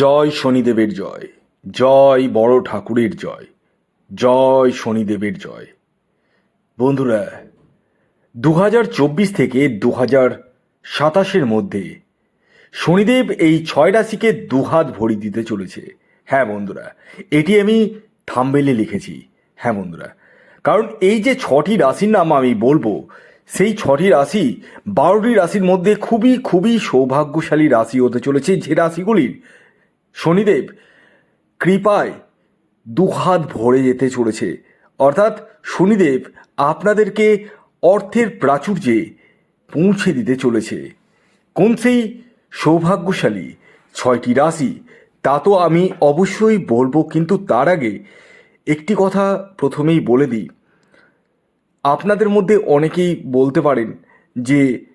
জয় শনিদেবের জয় জয় বড় ঠাকুরের জয় জয় শনিদেবের জয়। বন্ধুরা দু হাজার চব্বিশ থেকে দু হাজার সাতাশের মধ্যে শনিদেব এই ছয় রাশিকে দুহাত ভরি দিতে চলেছে। হ্যাঁ বন্ধুরা, এটি আমি থাম্বেলে লিখেছি। হ্যাঁ বন্ধুরা, কারণ এই যে ছটি রাশির নাম আমি বলব, সেই ছটি রাশি বারোটি রাশির মধ্যে খুবই খুবই সৌভাগ্যশালী রাশি হতে চলেছে। যে রাশিগুলির শনিদেব কৃপায় দুহাত ভরে যেতে চলেছে। অর্থাৎ শনিদেব আপনাদেরকে অর্থের প্রাচুর্যে পৌঁছে দিতে চলেছে। কোন সেই সৌভাগ্যশালী ছয়টি রাশি, তা তো আমি অবশ্যই বলব, কিন্তু তার আগে একটি কথা প্রথমেই বলে দিই। আপনাদের মধ্যে অনেকেই বলতে পারেন যে,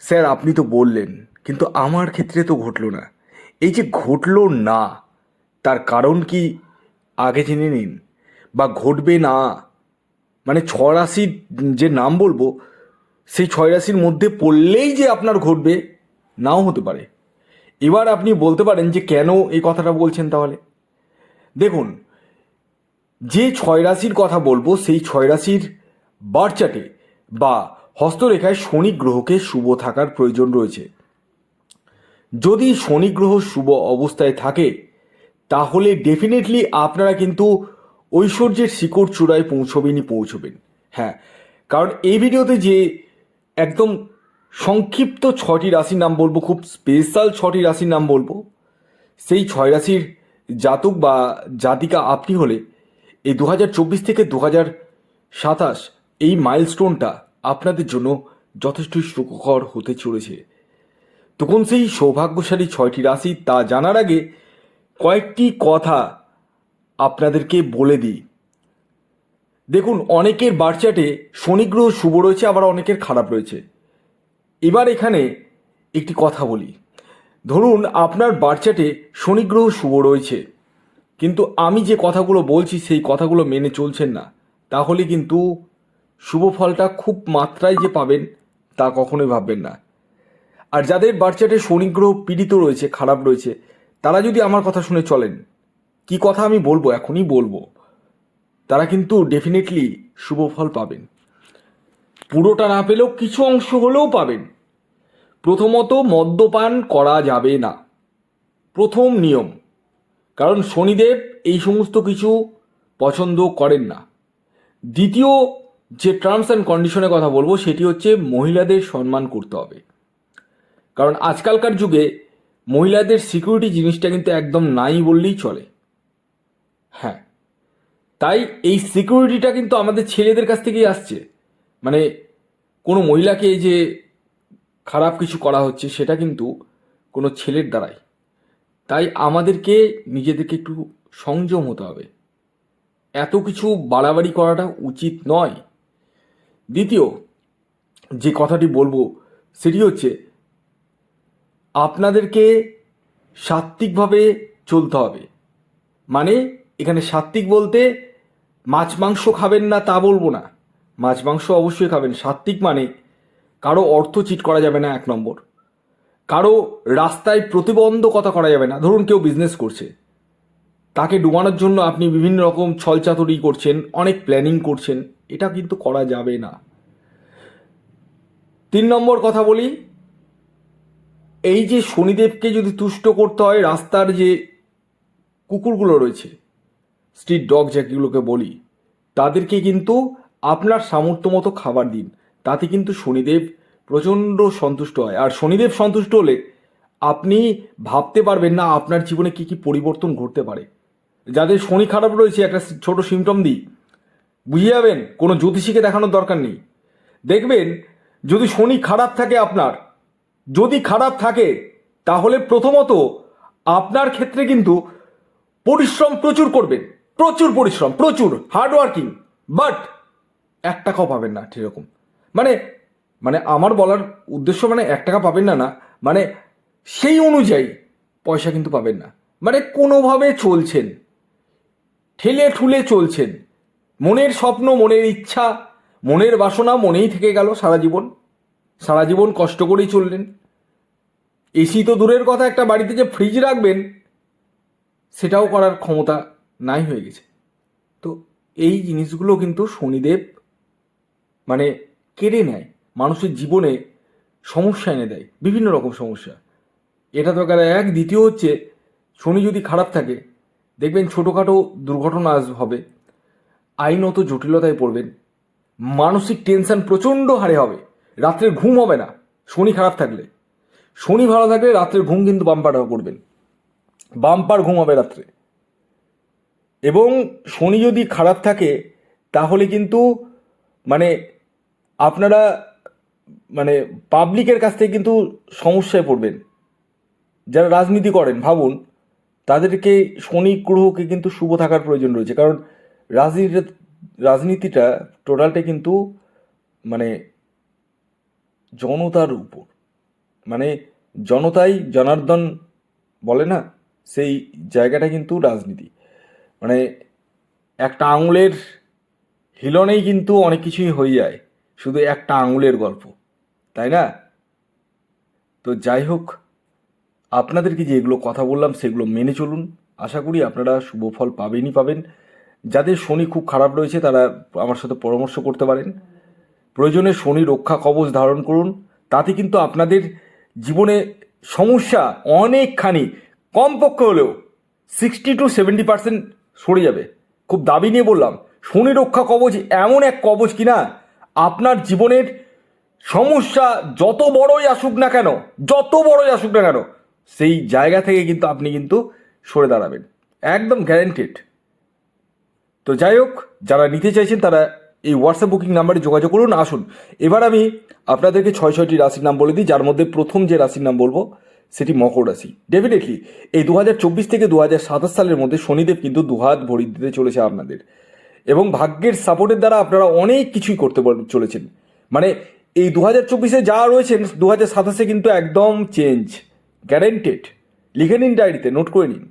স্যার, আপনি তো বললেন, কিন্তু আমার ক্ষেত্রে তো ঘটলো না। এই যে ঘটলো না, তার কারণ কি আগে জেনে নিন? বা ঘটবে না? মানে ছ রাশির যে নাম বলব, সেই ছয় রাশির মধ্যে পড়লেই যে আপনার ঘটবে, নাও হতে পারে। এবার আপনি বলতে পারেন যে কেন এই কথাটা বলছেন তাহলে? দেখুন, যে ছয় রাশির কথা বলব, সেই ছয় রাশির বারচাটে বা হস্তরেখায় শনি গ্রহকে শুভ থাকার প্রয়োজন রয়েছে। যদি শনি গ্রহ শুভ অবস্থায় থাকে, তাহলে ডেফিনেটলি আপনারা কিন্তু ঐশ্বর্যের শিকড় চূড়ায় পৌঁছবেনই পৌঁছবেন। হ্যাঁ কারণ এই ভিডিওতে যে একদম সংক্ষিপ্ত ছটি রাশির নাম বলব, খুব স্পেশাল ছটি রাশির নাম বলব, সেই ছয় রাশির জাতক বা জাতিকা আপনি হলে এই দু হাজার চব্বিশ থেকে দু সাতাশ এই মাইলস্টোনটা আপনাদের জন্য যথেষ্টই সুখকর হতে চলেছে। তখন সেই সৌভাগ্যশালী ছয়টি রাশি তা জানার আগে কয়েকটি কথা আপনাদেরকে বলে দিই। দেখুন, অনেকের বার্চাটে শনিগ্রহ শুভ রয়েছে, আবার অনেকের খারাপ রয়েছে। এবার এখানে একটি কথা বলি। ধরুন, আপনার বার্চাটে শনিগ্রহ শুভ রয়েছে, কিন্তু আমি যে কথাগুলো বলছি, সেই কথাগুলো মেনে চলছেন না। তাহলে কিন্তু শুভ ফলটা খুব মাত্রায় যে পাবেন, তা কখনোই ভাববেন না। আর যাদের বাচ্চাটে শনিগ্রহ পীড়িত রয়েছে, খারাপ রয়েছে, তারা যদি আমার কথা শুনে চলেন, কি কথা আমি বলব? এখনই বলব। তারা কিন্তু ডেফিনেটলি শুভ ফল পাবেন। পুরোটা না পেলেও কিছু অংশ হলেও পাবেন। প্রথমত মদ্যপান করা যাবে না। প্রথম নিয়ম। কারণ শনিদেব এই সমস্ত কিছু পছন্দ করেন না। দ্বিতীয় যে টার্মস অ্যান্ড কন্ডিশনের কথা বলব, সেটি হচ্ছে মহিলাদের সম্মান করতে হবে। কারণ আজকালকার যুগে মহিলাদের সিকিউরিটি জিনিসটা কিন্তু একদম নাই বললেই চলে। হ্যাঁ তাই এই সিকিউরিটিটা কিন্তু আমাদের ছেলেদের কাছ থেকেই আসছে। মানে কোনো মহিলাকে যে খারাপ কিছু করা হচ্ছে, সেটা কিন্তু কোনো ছেলের দ্বারাই। তাই আমাদেরকে নিজেদেরকে একটু সংযম হতে হবে। এত কিছু বাড়াবাড়ি করাটা উচিত নয়। দ্বিতীয় যে কথাটি বলব, সেটি হচ্ছে আপনাদেরকে সাত্ত্বিকভাবে চলতে হবে। মানে এখানে সাত্ত্বিক বলতে মাছ, মাংস খাবেন না তা বলব না। মাছ, মাংস অবশ্যই খাবেন। সাত্ত্বিক মানে কারও অর্থ চিট করা যাবে না এক নম্বর। কারও রাস্তায় প্রতিবন্ধকতা করা যাবে না। ধরুন কেউ বিজনেস করছে। তাকে ডুবানোর জন্য আপনি বিভিন্ন রকম ছলচাতুরি করছেন, অনেক প্ল্যানিং করছেন। এটা কিন্তু করা যাবে না। তিন নম্বর কথা বলি এই যে শনিদেবকে যদি তুষ্ট করতে হয়, রাস্তার যে কুকুরগুলো রয়েছে স্ট্রিট ডগ যেগুলোকে বলি, তাদেরকে কিন্তু আপনার সামর্থ্য মতো খাবার দিন। তাতে কিন্তু শনিদেব প্রচণ্ড সন্তুষ্ট হয়। আর শনিদেব সন্তুষ্ট হলে আপনি ভাবতে পারবেন না আপনার জীবনে কি কি পরিবর্তন ঘটতে পারে। যাদের শনি খারাপ রয়েছে, একটা ছোট সিমটম দিই। বুঝে যাবেন? কোনো জ্যোতিষীকে দেখানোর দরকার নেই। দেখবেন, যদি শনি খারাপ থাকে আপনার যদি খারাপ থাকে, তাহলে প্রথমত আপনার ক্ষেত্রে কিন্তু পরিশ্রম প্রচুর করবেন। প্রচুর পরিশ্রম, প্রচুর হার্ডওয়ার্কিং বাট এক টাকাও পাবেন না সেরকম। মানে মানে আমার বলার উদ্দেশ্য মানে এক টাকা পাবেন না না মানে সেই অনুযায়ী পয়সা কিন্তু পাবেন না। মানে কোনোভাবে চলছেন, ঠেলে ঠুলে চলছেন। মনের স্বপ্ন, মনের ইচ্ছা, মনের বাসনা মনেই থেকে গেল সারা জীবন। সারা জীবন কষ্ট করেই চললেন। এসি তো দূরের কথা, একটা বাড়িতে যে ফ্রিজ রাখবেন, সেটাও করার ক্ষমতা নাই হয়ে গেছে। তো এই জিনিসগুলো কিন্তু শনিদেব মানে কেড়ে নেয়, মানুষের জীবনে সমস্যা এনে দেয়, বিভিন্ন রকম সমস্যা। এটা তো এক, দ্বিতীয় হচ্ছে, শনি যদি খারাপ থাকে, দেখবেন ছোটোখাটো দুর্ঘটনা আস হবে, আইনত জটিলতায় পড়বেন, মানসিক টেনশন প্রচণ্ড হারে হবে। রাত্রে ঘুম হবে না। শনি খারাপ থাকলে। শনি ভালো থাকলে রাত্রের ঘুম কিন্তু বাম্পার করবেন বাম্পার ঘুম হবে রাত্রে। এবং শনি যদি খারাপ থাকে, তাহলে কিন্তু মানে আপনারা মানে পাবলিকের কাছ থেকে কিন্তু সমস্যায় পড়বেন। যারা রাজনীতি করেন, ভাবুন, তাদেরকে শনি গ্রহকে কিন্তু শুভ থাকার প্রয়োজন রয়েছে। কারণ রাজনীতিটা রাজনীতিটা টোটালটা কিন্তু মানে জনতার উপর। মানে জনতাই জনার্দন বলে না, সেই জায়গাটা কিন্তু রাজনীতি। মানে একটা আঙুলের হিলনেই কিন্তু অনেক কিছুই হয়ে যায়, শুধু একটা আঙুলের গল্প, তাই না? তো যাই হোক, আপনাদেরকে যেগুলো কথা বললাম সেগুলো মেনে চলুন। আশা করি আপনারা শুভ ফল পাবেনই পাবেন। যাদের শনি খুব খারাপ রয়েছে তারা আমার সাথে পরামর্শ করতে পারেন। প্রয়োজনে শনি রক্ষা কবচ ধারণ করুন। তাতে কিন্তু আপনাদের জীবনে সমস্যা অনেকখানি কমপক্ষে হলেও সিক্সটি টু সেভেন্টি পার্সেন্ট সরে যাবে। খুব দাবি নিয়ে বললাম, শনি রক্ষা কবচ এমন এক কবচ কিনা? আপনার জীবনের সমস্যা যত বড়ই আসুক না কেন, যত বড়ই আসুক না কেন, সেই জায়গা থেকে কিন্তু আপনি কিন্তু সরে দাঁড়াবেন। একদম গ্যারেন্টেড তো যাই হোক, যারা নিতে চাইছেন তারা এই হোয়াটসঅ্যাপ বুকিং নাম্বারে যোগাযোগ করুন, আসুন। এবার আমি আপনাদেরকে ছয় ছয়টি রাশির নাম বলে দিই, যার মধ্যে প্রথম যে রাশির নাম বলব, সেটি মকর রাশি। ডেফিনেটলি এই দু হাজার চব্বিশ থেকে দু হাজার সাতাশ সালের মধ্যে শনিদেব কিন্তু দুহাত ভরি দিতে চলেছে আপনাদের। এবং ভাগ্যের সাপোর্টের দ্বারা আপনারা অনেক কিছুই করতে চলেছেন। মানে এই দু হাজার চব্বিশে যা রয়েছেন দু হাজার সাতাশে কিন্তু একদম চেঞ্জ গ্যারেন্টেড লিখে নিন ডায়েরিতে নোট করে নিন।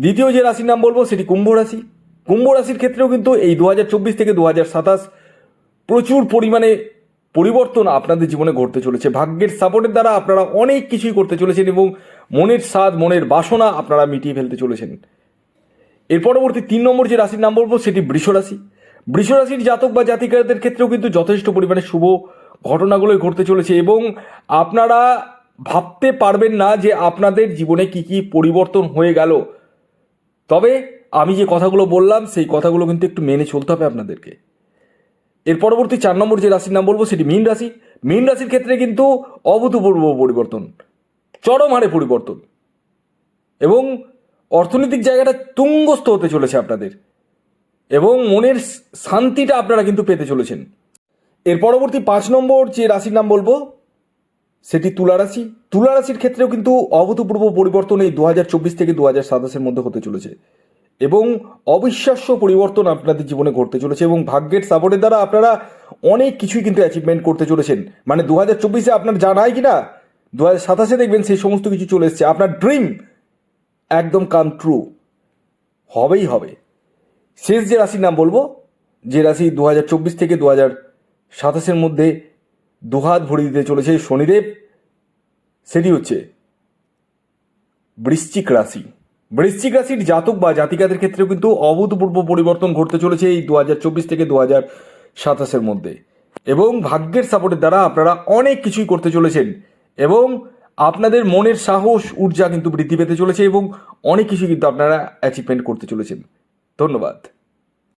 দ্বিতীয় যে রাশির নাম বলব, সেটি কুম্ভ রাশি। কুম্ভ রাশির ক্ষেত্রেও কিন্তু এই দু হাজার চব্বিশ থেকে দু হাজার সাতাশ প্রচুর পরিমাণে পরিবর্তন আপনাদের জীবনে ঘটতে চলেছে। ভাগ্যের সাপোর্টের দ্বারা আপনারা অনেক কিছুই করতে চলেছেন এবং মনের স্বাদ, মনের বাসনা আপনারা মিটিয়ে ফেলতে চলেছেন। এর পরবর্তী তিন নম্বর যে রাশির নাম বলব সেটি বৃষ রাশি। বৃষ রাশির জাতক বা জাতিকাদের ক্ষেত্রেও কিন্তু যথেষ্ট পরিমাণে শুভ ঘটনাগুলোই ঘটতে চলেছে এবং আপনারা ভাবতে পারবেন না যে আপনাদের জীবনে কি কি পরিবর্তন হয়ে গেল। তবে আমি যে কথাগুলো বললাম, সেই কথাগুলো কিন্তু একটু মেনে চলতে হবে আপনাদেরকে। এর পরবর্তী চার নম্বর যে রাশির নাম বলব, সেটি মীন রাশি। মীন রাশির ক্ষেত্রে কিন্তু অভূতপূর্ব পরিবর্তন, চরম হারে পরিবর্তন এবং অর্থনৈতিক জায়গাটা তুঙ্গস্থ হতে চলেছে আপনাদের এবং মনের শান্তিটা আপনারা কিন্তু পেতে চলেছেন। এর পরবর্তী পাঁচ নম্বর যে রাশির নাম বলব, সেটি তুলা রাশি। তুলা রাশির ক্ষেত্রেও কিন্তু অভূতপূর্ব পরিবর্তন এই দু হাজার চব্বিশ থেকে দু হাজার সাতাশের মধ্যে হতে চলেছে। এবং অবিশ্বাস্য পরিবর্তন আপনাদের জীবনে ঘটতে চলেছে এবং ভাগ্যের সাপোর্টের দ্বারা আপনারা অনেক কিছুই কিন্তু অ্যাচিভমেন্ট করতে চলেছেন। মানে দু হাজার চব্বিশে আপনার জানাই কি না দু হাজার সাতাশে দেখবেন সেই সমস্ত কিছু চলে এসছে। আপনার ড্রিম একদম কাম ট্রু হবেই হবে। শেষ যে রাশির নাম বলব, যে রাশি দু হাজার চব্বিশ থেকে দু হাজার সাতাশের মধ্যে দুহাত ভরে দিতে চলেছে শনিদেব, সেটি হচ্ছে বৃশ্চিক রাশি। বৃশ্চিক রাশির জাতক বা জাতিকাদের ক্ষেত্রেও কিন্তু অভূতপূর্ব পরিবর্তন ঘটতে চলেছে এই দু হাজার চব্বিশ থেকে দু হাজার সাতাশের মধ্যে। এবং ভাগ্যের সাপোর্টের দ্বারা আপনারা অনেক কিছুই করতে চলেছেন। এবং আপনাদের মনের সাহস, ঊর্জা কিন্তু বৃদ্ধি পেতে চলেছে এবং অনেক কিছুই কিন্তু আপনারা অ্যাচিভমেন্ট করতে চলেছেন। ধন্যবাদ।